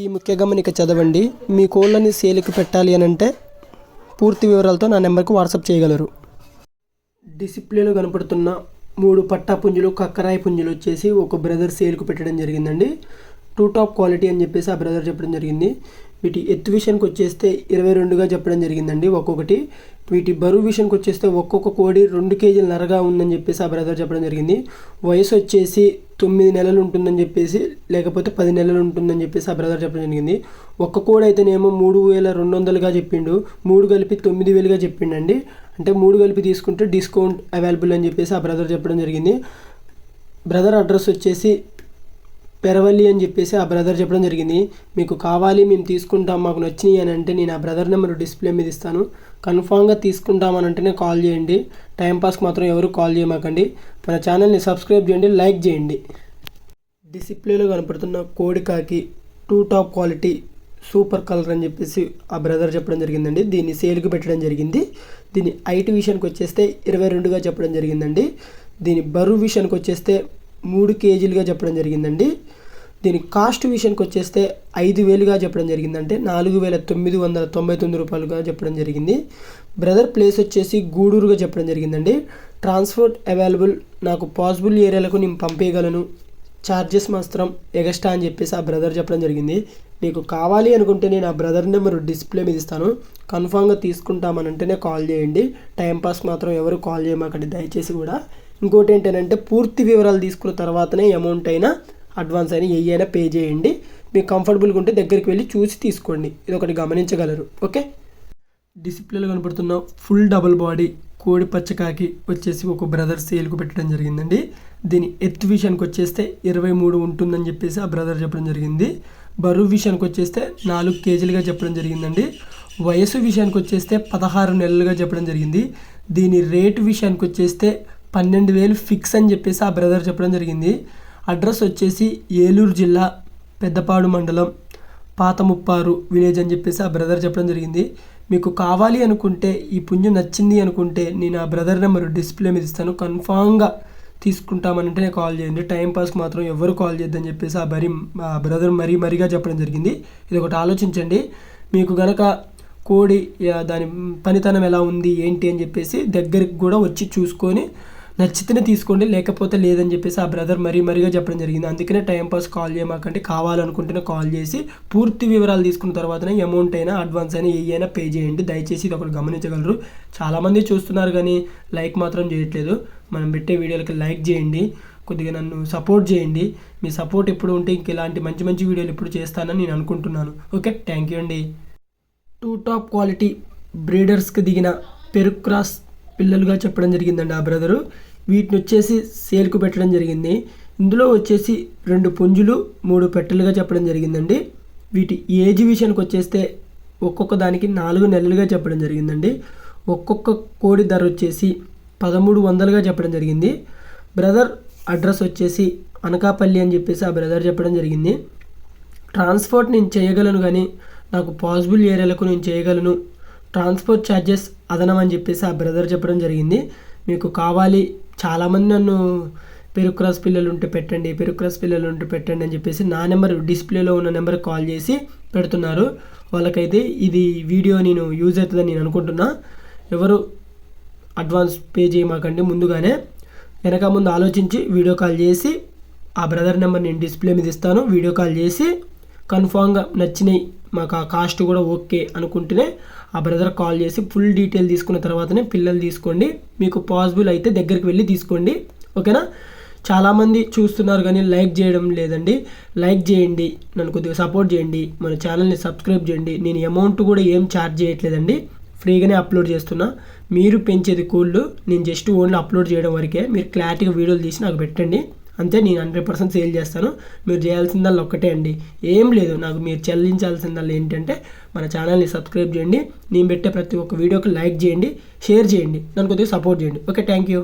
ఈ ముఖ్య గమనిక చదవండి. మీ కోళ్ళని సేల్కి పెట్టాలి అని అంటే పూర్తి వివరాలతో నా నెంబర్కి వాట్సాప్ చేయగలరు. డిసిప్లేలో కనపడుతున్న మూడు పట్టా పుంజులు కక్కరాయి పుంజులు వచ్చేసి ఒక బ్రదర్ సేల్కు పెట్టడం జరిగిందండి. టూ టాప్ క్వాలిటీ అని చెప్పేసి ఆ బ్రదర్ చెప్పడం జరిగింది. వీటి ఎత్తు విషయానికి వచ్చేస్తే ఇరవై రెండుగా చెప్పడం జరిగిందండి ఒక్కొక్కటి. వీటి బరువు విషయానికి వచ్చేస్తే ఒక్కొక్క కోడి రెండు కేజీల నరగా ఉందని చెప్పేసి ఆ బ్రదర్ చెప్పడం జరిగింది. వయసు వచ్చేసి తొమ్మిది నెలలు ఉంటుందని చెప్పేసి లేకపోతే పది నెలలు ఉంటుందని చెప్పేసి ఆ బ్రదర్ చెప్పడం జరిగింది. ఒక్క కోడ్ అయితేనేమో మూడు వేల రెండు వందలుగా చెప్పిండు. మూడు కలిపి తొమ్మిది వేలుగా చెప్పిండండి. అంటే మూడు కలిపి తీసుకుంటే డిస్కౌంట్ అవైలబుల్ అని చెప్పేసి ఆ బ్రదర్ చెప్పడం జరిగింది. బ్రదర్ అడ్రస్ వచ్చేసి పెరవల్లి అని చెప్పేసి ఆ బ్రదర్ చెప్పడం జరిగింది. మీకు కావాలి మేము తీసుకుంటాం మాకు నచ్చినాయి అని అంటే నేను ఆ బ్రదర్ నెంబర్ డిస్ప్లే మీద ఇస్తాను. కన్ఫామ్గా తీసుకుంటామని అంటేనే కాల్ చేయండి. టైంపాస్కి మాత్రం ఎవరు కాల్ చేయమాకండి. మన ఛానల్ని సబ్స్క్రైబ్ చేయండి లైక్ చేయండి. డిసిప్లేలో కనపడుతున్న కోడికాకి two top quality super colour అని చెప్పేసి ఆ బ్రదర్ చెప్పడం జరిగిందండి. దీన్ని సేల్కి పెట్టడం జరిగింది. దీని ఐటీ విషయానికి వచ్చేస్తే ఇరవై రెండుగా చెప్పడం జరిగిందండి. దీని బరువు విషయానికి వచ్చేస్తే మూడు కేజీలుగా చెప్పడం జరిగిందండి. దీని కాస్ట్ విషయానికి వచ్చేస్తే ఐదు వేలుగా చెప్పడం జరిగిందంటే నాలుగు వేల తొమ్మిది వందల తొంభై తొమ్మిది రూపాయలుగా చెప్పడం జరిగింది. బ్రదర్ ప్లేస్ వచ్చేసి గూడూరుగా చెప్పడం జరిగిందండి. ట్రాన్స్పోర్ట్ అవైలబుల్ నాకు పాసిబుల్ ఏరియాలకు నేను పంపేయగలను. ఛార్జెస్ మాత్రం ఎగస్ట్రా అని చెప్పేసి ఆ బ్రదర్ చెప్పడం జరిగింది. మీకు కావాలి అనుకుంటే నేను ఆ బ్రదర్ నెంబర్ డిస్ప్లే మీద ఇస్తాను. కన్ఫామ్గా తీసుకుంటామనంటేనే కాల్ చేయండి. టైంపాస్ మాత్రం ఎవరు కాల్ చేయమాకండి. దయచేసి కూడా. ఇంకోటి ఏంటంటే పూర్తి వివరాలు తీసుకున్న తర్వాతనే అమౌంట్ అయినా అడ్వాన్స్ అయినా ఏ అయినా పే చేయండి. మీకు కంఫర్టబుల్గా ఉంటే దగ్గరికి వెళ్ళి చూసి తీసుకోండి. ఇది ఒకటి గమనించగలరు. ఓకే? డిసిప్లేలో కనపడుతున్న ఫుల్ డబుల్ బాడీ కోడి పచ్చకాకి వచ్చేసి ఒక బ్రదర్ సేల్కు పెట్టడం జరిగిందండి. దీని ఎత్ విషయానికి వచ్చేస్తే ఇరవై మూడు ఉంటుందని చెప్పేసి ఆ బ్రదర్ చెప్పడం జరిగింది. బరువు విషయానికి వచ్చేస్తే నాలుగు కేజీలుగా చెప్పడం జరిగిందండి. వయసు విషయానికి వచ్చేస్తే పదహారు నెలలుగా చెప్పడం జరిగింది. దీని రేటు విషయానికి వచ్చేస్తే పన్నెండు వేలు ఫిక్స్ అని చెప్పేసి ఆ బ్రదర్ చెప్పడం జరిగింది. అడ్రస్ వచ్చేసి ఏలూరు జిల్లా పెద్దపాడు మండలం పాతముప్పారు విలేజ్ అని చెప్పేసి ఆ బ్రదర్ చెప్పడం జరిగింది. మీకు కావాలి అనుకుంటే ఈ పుంజు నచ్చింది అనుకుంటే నేను ఆ బ్రదర్ నెంబర్ డిస్ప్లే మీద ఇస్తాను. కన్ఫామ్గా తీసుకుంటామనంటే కాల్ చేయండి. టైంపాస్కి మాత్రం ఎవరు కాల్ చేయొద్దని చెప్పేసి ఆ బరి ఆ బ్రదర్ మరీ మరీగా చెప్పడం జరిగింది. ఇది ఒకటి ఆలోచించండి. మీకు గనక కోడి దాని పనితనం ఎలా ఉంది ఏంటి అని చెప్పేసి దగ్గరికి కూడా వచ్చి చూసుకొని నచ్చితేనే తీసుకోండి లేకపోతే లేదని చెప్పేసి ఆ బ్రదర్ మరీ మరీగా చెప్పడం జరిగింది. అందుకనే టైంపాస్ కాల్ చేయమాకంటే కావాలనుకుంటేనే కాల్ చేసి పూర్తి వివరాలు తీసుకున్న తర్వాతనే అమౌంట్ అయినా అడ్వాన్స్ అయినా ఏ అయినా పే చేయండి. దయచేసి ఇది ఒకటి గమనించగలరు. చాలామంది చూస్తున్నారు కానీ లైక్ మాత్రం చేయట్లేదు. మనం పెట్టే వీడియోలకి లైక్ చేయండి. కొద్దిగా నన్ను సపోర్ట్ చేయండి. మీ సపోర్ట్ ఎప్పుడు ఉంటే ఇంక ఇలాంటి మంచి మంచి వీడియోలు ఎప్పుడు చేస్తానని నేను అనుకుంటున్నాను. ఓకే థ్యాంక్ యూ అండి. టూ టాప్ క్వాలిటీ బ్రీడర్స్కి దిగిన పెరుక్రాస్ పిల్లలుగా చెప్పడం జరిగిందండి ఆ బ్రదరు. వీటిని వచ్చేసి సేల్కు పెట్టడం జరిగింది. ఇందులో వచ్చేసి రెండు పుంజులు మూడు పెట్టెలుగా చెప్పడం జరిగిందండి. వీటి ఏజ్ విషయానికి వచ్చేస్తే ఒక్కొక్క దానికి నాలుగు నెలలుగా చెప్పడం జరిగిందండి. ఒక్కొక్క కోడి ధర వచ్చేసి పదమూడు వందలుగా చెప్పడం జరిగింది. బ్రదర్ అడ్రస్ వచ్చేసి అనకాపల్లి అని చెప్పేసి ఆ బ్రదర్ చెప్పడం జరిగింది. ట్రాన్స్పోర్ట్ నేను చేయగలను కానీ నాకు పాసిబుల్ ఏరియాలకు నేను చేయగలను ట్రాన్స్పోర్ట్ ఛార్జెస్ అదనం అని చెప్పేసి ఆ బ్రదర్ చెప్పడం జరిగింది. మీకు కావాలి చాలామంది నన్ను పెరుక్రాస్ పిల్లలు ఉంటే పెట్టండి పెరుక్రాస్ పిల్లలు ఉంటే పెట్టండి అని చెప్పేసి నా నెంబర్ డిస్ప్లేలో ఉన్న నెంబర్ కాల్ చేసి పెడుతున్నారు. వాళ్ళకైతే ఇది వీడియో నేను యూజ్ అవుతుందని నేను అనుకుంటున్నా. ఎవరు అడ్వాన్స్ పే చేయమాకండి ముందుగానే. వెనక ముందు ఆలోచించి వీడియో కాల్ చేసి ఆ బ్రదర్ నెంబర్ నేను డిస్ప్లే మీద ఇస్తాను. వీడియో కాల్ చేసి కన్ఫామ్గా నచ్చినాయి. మాకు ఆ కాస్ట్ కూడా ఓకే అనుకుంటేనే ఆ బ్రదర్ కాల్ చేసి ఫుల్ డీటెయిల్ తీసుకున్న తర్వాతనే పిల్లలు తీసుకోండి. మీకు పాసిబుల్ అయితే దగ్గరికి వెళ్ళి తీసుకోండి. ఓకేనా? చాలామంది చూస్తున్నారు కానీ లైక్ చేయడం లేదండి. లైక్ చేయండి. నన్ను కొద్దిగా సపోర్ట్ చేయండి. మన ఛానల్ని సబ్స్క్రైబ్ చేయండి. నేను అమౌంట్ కూడా ఏం ఛార్జ్ చేయట్లేదండి. ఫ్రీగానే అప్లోడ్ చేస్తున్నా. మీరు పెంచేది కోళ్ళు నేను జస్ట్ ఓన్లీ అప్లోడ్ చేయడం వరకే. మీరు క్లారిటీగా వీడియోలు తీసి నాకు పెట్టండి. అంతే నేను హండ్రెడ్ పర్సెంట్ సేల్ చేస్తాను. మీరు చేయాల్సిందల్లా ఒక్కటే అండి. ఏం లేదు నాకు మీరు చెల్లించాల్సిందల్లా ఏంటంటే మన ఛానల్ని సబ్స్క్రైబ్ చేయండి. నేను పెట్టే ప్రతి ఒక్క వీడియోకి లైక్ చేయండి షేర్ చేయండి. దాని కొద్దిగా సపోర్ట్ చేయండి. Okay thank you.